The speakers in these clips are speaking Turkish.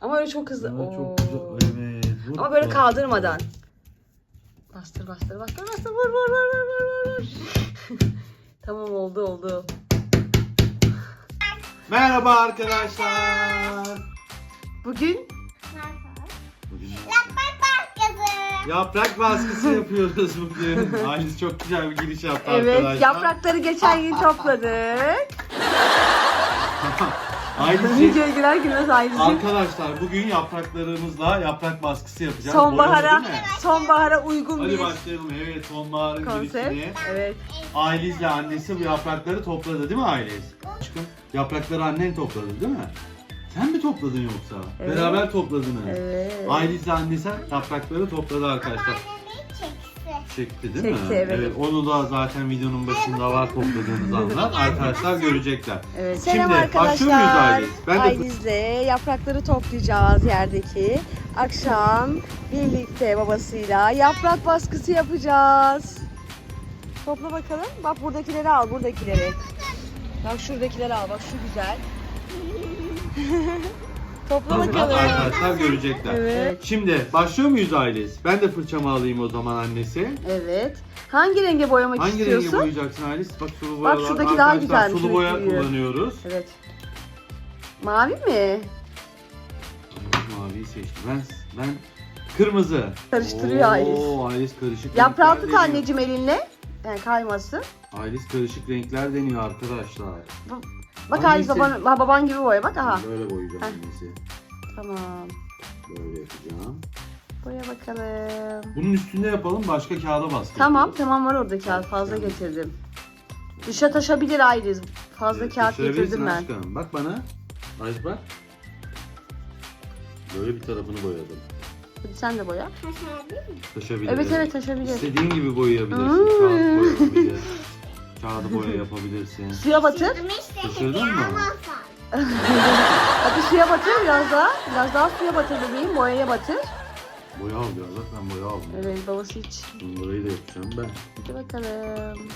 Ama öyle çok hızlı. Aa, Oo. çok güzel. Evet. vur Ama böyle kaldırmadan. Bastır bastır bastır bastır vur vur vur vur vur vur. tamam oldu oldu. Merhaba arkadaşlar. Bugün Bugün Yaprak baskısı. yaprak baskısı yapıyoruz bugün. Ailiz çok güzel bir giriş yaptı evet arkadaşlar. yaprakları geçen gün topladık. Ailizciğim, Videoya girer girmez ayrıca. arkadaşlar bugün yapraklarımızla yaprak baskısı yapacağız. Sonbahara, Boyalı değil mi? sonbahara uygun Hadi bir başlayalım. Evet sonbaharın konsept. girişini. Evet. Ailiz'le annesi bu yaprakları topladı değil mi Ailiz? Aşkım yaprakları annen topladı değil mi? Sen mi topladın yoksa? Evet. Beraber topladınız. Evet. Ailiz'le annesi yaprakları topladı arkadaşlar. Annemin çekti. Çekti değil mi? Çekti, evet. Onu da zaten videonun başında var topladığınız anlar. Arkadaşlar görecekler. Evet. Şimdi başlıyor muyuz arkadaşlar. Ailiz? Ben de Ailizle yaprakları toplayacağız yerdeki. Akşam birlikte babasıyla yaprak baskısı yapacağız. Topla bakalım. Bak buradakileri al, buradakileri. Bak şuradakileri al, bak şu güzel. Topla bakalım. Arkadaşlar görecekler. Evet. Şimdi başlıyor muyuz Ailiz? Ben de fırçamı alayım o zaman annesi. Evet. Hangi renge boyamak Hangi istiyorsun? rengi boyayacaksın Ailiz? Bak sulu Bak boyalar. şuradaki daha Arkadaşlar, güzelmiş, Sulu boya büyüyor. kullanıyoruz. Evet. Mavi mi? Maviyi seçtim. Ben ben kırmızı. Karıştırıyor Ailiz. Oo, Ailiz karışık Yaprağı renkler tut deniyor. anneciğim elinle. Yani kaymasın. Ailiz karışık renkler deniyor arkadaşlar. Bak Hangisi? Ailiz baban, ha, baban gibi boya bak aha. Böyle boyayacağım Heh. annesi. Tamam. Böyle yapacağım. Boya bakalım. Bunun üstünde yapalım başka kağıda bastıralım. Tamam tamam var orada kağıt fazla getirdim. Dışa taşabilir Ailiz. Fazla Evet, kağıt getirdim ben. aşkım. Bak bana. Ailiz bak. Böyle bir tarafını boyadım. Hadi sen de boya. Taşabilir mi? Taşabilir. Evet evet taşabilir. İstediğin gibi boyayabilirsin. Hmm. Kağıt boyayabilir. Kağıdı boya yapabilirsin. Suya batır. Taşırdın mı? Hadi suya batır biraz daha. Biraz daha suya batır bebeğim. Boyaya batır. Boya al diyor. Bak ben boya aldım. Evet babası hiç. Burayı da yapacağım ben. Hadi bakalım.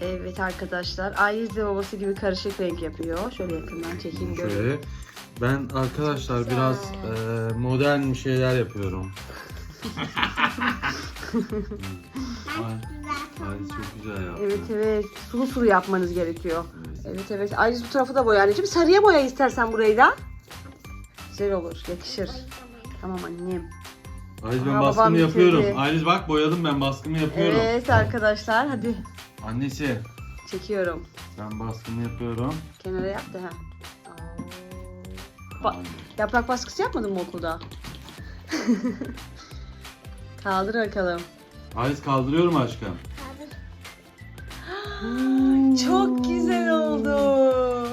Evet arkadaşlar. Ailiz de babası gibi karışık renk yapıyor. Şöyle yakından çekeyim görün. Şöyle. Ben arkadaşlar biraz e, modern bir şeyler yapıyorum. Ay, ay çok güzel yaptın. Evet evet. Sulu sulu yapmanız gerekiyor. Evet. Evet. Ayrıca bu tarafı da boya anneciğim. Sarıya boya istersen burayı da. Güzel olur. Yakışır. Tamam annem. Ayliz ben Aa, babam baskımı bitirdi. yapıyorum. Ayliz bak boyadım ben baskımı yapıyorum. Evet arkadaşlar hadi. Annesi Çekiyorum. ben baskımı yapıyorum. Kenara yap da ha. Ba- yaprak baskısı yapmadın mı okulda? Kaldır bakalım. Ayliz kaldırıyorum aşkım. Çok güzel oldu.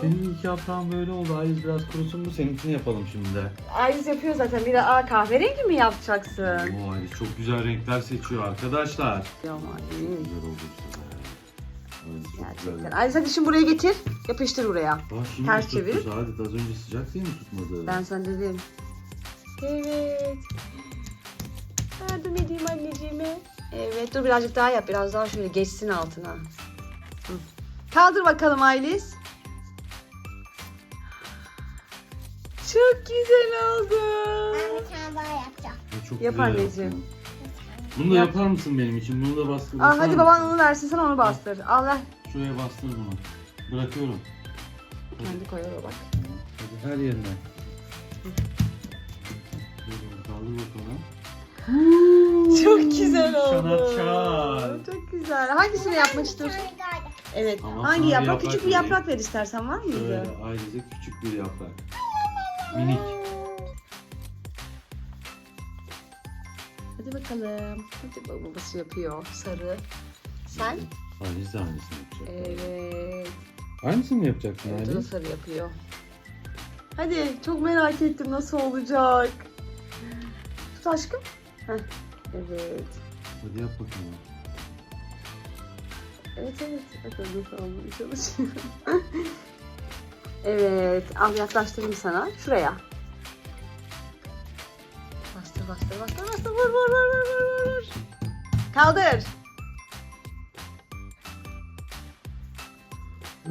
Senin iki yaprağın böyle oldu. Ayliz biraz kurusun mu? Seninkini yapalım şimdi de. Ayız yapıyor zaten. Bir de aa, kahverengi mi yapacaksın? Oo Ayliz çok güzel renkler seçiyor arkadaşlar. Ya Çok güzel oldu işte. Çok Gerçekten. güzel. Ayız hadi şimdi buraya getir. Yapıştır buraya. Bak şimdi Ters tuttu çevir. Saadet az önce sıcak diye mi tutmadı? Ben sana dedim. Evet. Yardım edeyim anneciğime. Evet dur birazcık daha yap. Biraz daha şöyle geçsin altına. Hı. Kaldır bakalım Aylis. Çok güzel oldu. Ben bir tane daha yapacağım. Ya çok Yap güzel anneciğim. yaptın. Bunu da Yap. yapar mısın benim için? Bunu da bastır. Aa, hadi baban onu versin sen onu bastır. Al ver. Şuraya bastır bunu. Bırakıyorum. Kendi koyuyor bak. Hadi her yerine. Kaldır bakalım. Çok güzel oldu. Şanaçar. Çok güzel. Hangisini yapmak istiyorsun? Evet. Tamam, Hangi sana bir yaprak? yaprak Küçük bir vereyim. yaprak ver istersen var mıydı? Şöyle ayrıca küçük bir yaprak. Minik. Hadi bakalım. Hadi bak- babası yapıyor. Sarı. Sen? Ayrıca aynısını yapacak. Evet. Aynısını mı yapacaksın Evet, o da sarı yapıyor. Hadi çok merak ettim nasıl olacak. Tut aşkım. Heh. Evet. Hadi yap bakalım. Evet evet. Bakalım nasıl olmaya çalışıyor. evet. Al yaklaştırayım sana. Şuraya. Bastır bastır bastır bastır. Vur vur vur vur vur vur. Kaldır.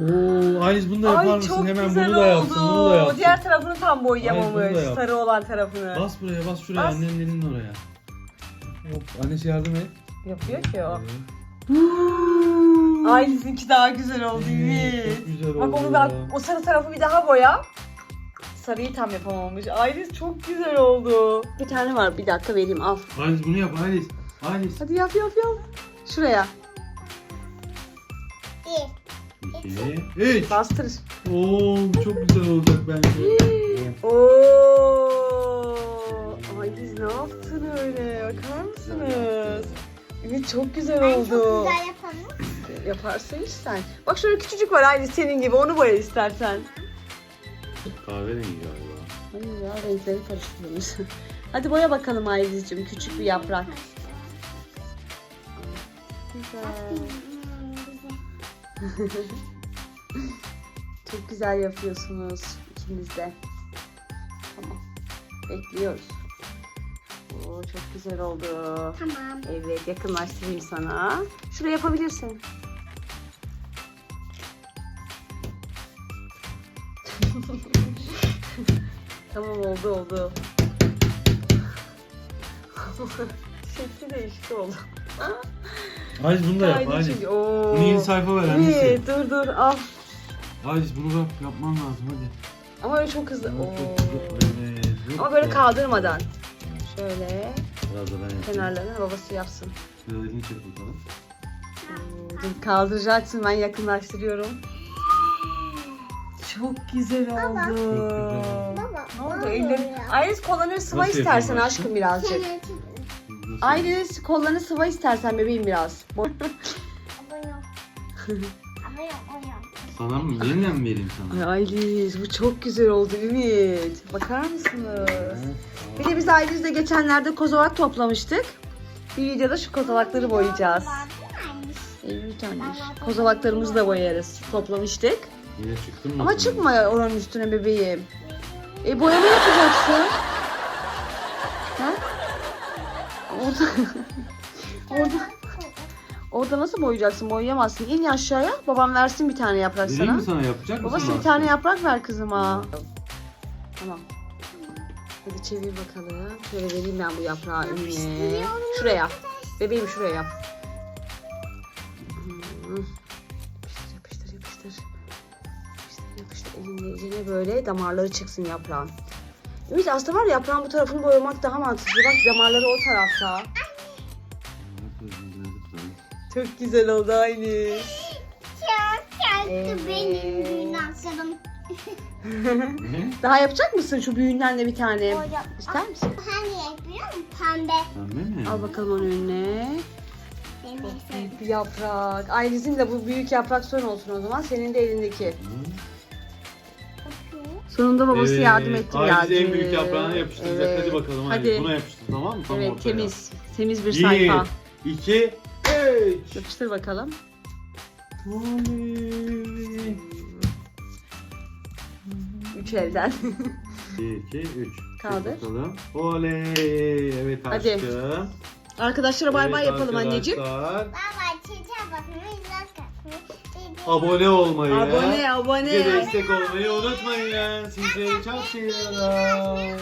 Oo, Aylis bunu da yapar Ay mısın? çok Hemen güzel bunu da yapsın, oldu. bunu da yapsın. Diğer tarafını tam Hayır, bunu boyayamamış. da yap. Sarı olan tarafını. Bas buraya, bas şuraya, Bas. annenin elinin oraya. Hop, annesi yardım et. Yapıyor ki o. Evet. Ay sizinki daha güzel oldu Evet, Ümit. çok güzel Bak oldu onu bak ya. o sarı tarafı bir daha boya. Sarıyı tam yapamamış. Aylis çok güzel oldu. Bir tane var bir dakika vereyim al. Aylis bunu yap, Aylis. Aylis. Hadi yap yap yap. Şuraya Bir. İki, üç. bastır. Oo, çok güzel olacak bence. Oo! Aylis ne yaptın öyle? Bakar mısınız? Ümit çok güzel Ben oldu. çok güzel yapalım. Yaparsın sen. Bak şöyle küçücük var Aylis senin gibi onu boya istersen. Kahverengi galiba. Hayır ya renkleri karıştırmış. Hadi boya bakalım Aylis'cim küçük bir yaprak. Güzel. Çok güzel yapıyorsunuz ikiniz de. Tamam. Bekliyoruz. Oo, çok güzel oldu. Tamam. Evet yakınlaştırayım sana. Şuraya yapabilirsin. tamam oldu oldu. Şekli değişti oldu. Aylis bunu da yap, Aynı Aylis. çünkü. Oo. Bunu yeni sayfa ver annesi. Evet, dur dur al. Aylis bunu yap, yapman lazım hadi. Ama öyle çok hızlı. Oo. Evet, Ama böyle hoppa. kaldırmadan. Şöyle Biraz da ben yapayım. kenarlarına babası yapsın. Biraz elini çek bakalım. Oo, Dur kaldıracaksın ben yakınlaştırıyorum. Çok güzel oldu. Baba. Ne oldu baba elleri? ya. Ayris kollarını sıva Nasıl istersen yapayım aşkım birazcık. Nasıl? Ayris kollarını sıva istersen bebeğim biraz. Bo- Abone ol. Sana mı? Yeniden mi vereyim sana? Ay Ayris bu çok güzel oldu Ümit. Bakar mısınız? Bir de biz Ayris'le geçenlerde kozalak toplamıştık. Bir videoda şu kozalakları boyayacağız. Evet anne. Kozalaklarımızı da boyarız. Toplamıştık. Yine çıktın mı? Ama çıkma oranın üstüne bebeğim. E boyama yapacaksın. Ha? Orada, orada, orada nasıl boyayacaksın? Boyayamazsın. İn aşağıya. Babam versin bir tane yaprak Vereyim sana. mi sana yapacak mısın? Babası bir tane yaprak ver kızıma. Tamam. Hadi çevir bakalım. Şöyle vereyim ben bu yaprağı önüne. Şuraya. Bebeğim şuraya yap. Hmm. Yapıştır yapıştır yapıştır. Yapıştır yapıştır. Elinle eline böyle damarları çıksın yaprağın. Ümit aslında var ya yaprağın bu tarafını boyamak daha mantıklı. Bak damarları o tarafta. Çok güzel oldu aynı. Çok Evet. benim günahlarım. Daha yapacak mısın şu büyüğünden de bir tane? Hocam. İster misin? Hangi biliyor musun? Pembe. Pembe mi? Al bakalım onun önüne. Benim en sevdiğim. Büyük bir yaprak. Ailenizin de bu büyük yaprak son olsun o zaman. Senin de elindeki. Sonunda babası Evet, yardım etti Ailesi geldi. en büyük yaprağına yapıştıracak. Evet. Hadi bakalım Hadi. Hadi. Buna yapıştır tamam mı? Tam Evet ortaya. temiz. Temiz bir sayfa. iki, üç. Yapıştır bakalım. Oley. Üç elden. Bir, iki, üç. Kaldır. Çek Bakalım. Oley. Evet Hadi. aşkım. Arkadaşlara bay bay Evet yapalım anneciğim. arkadaşlar. Baba çiçeğe bakmayı Abone olmayı. Abone abone. destek olmayı unutmayın. Sizleri çok seviyorum.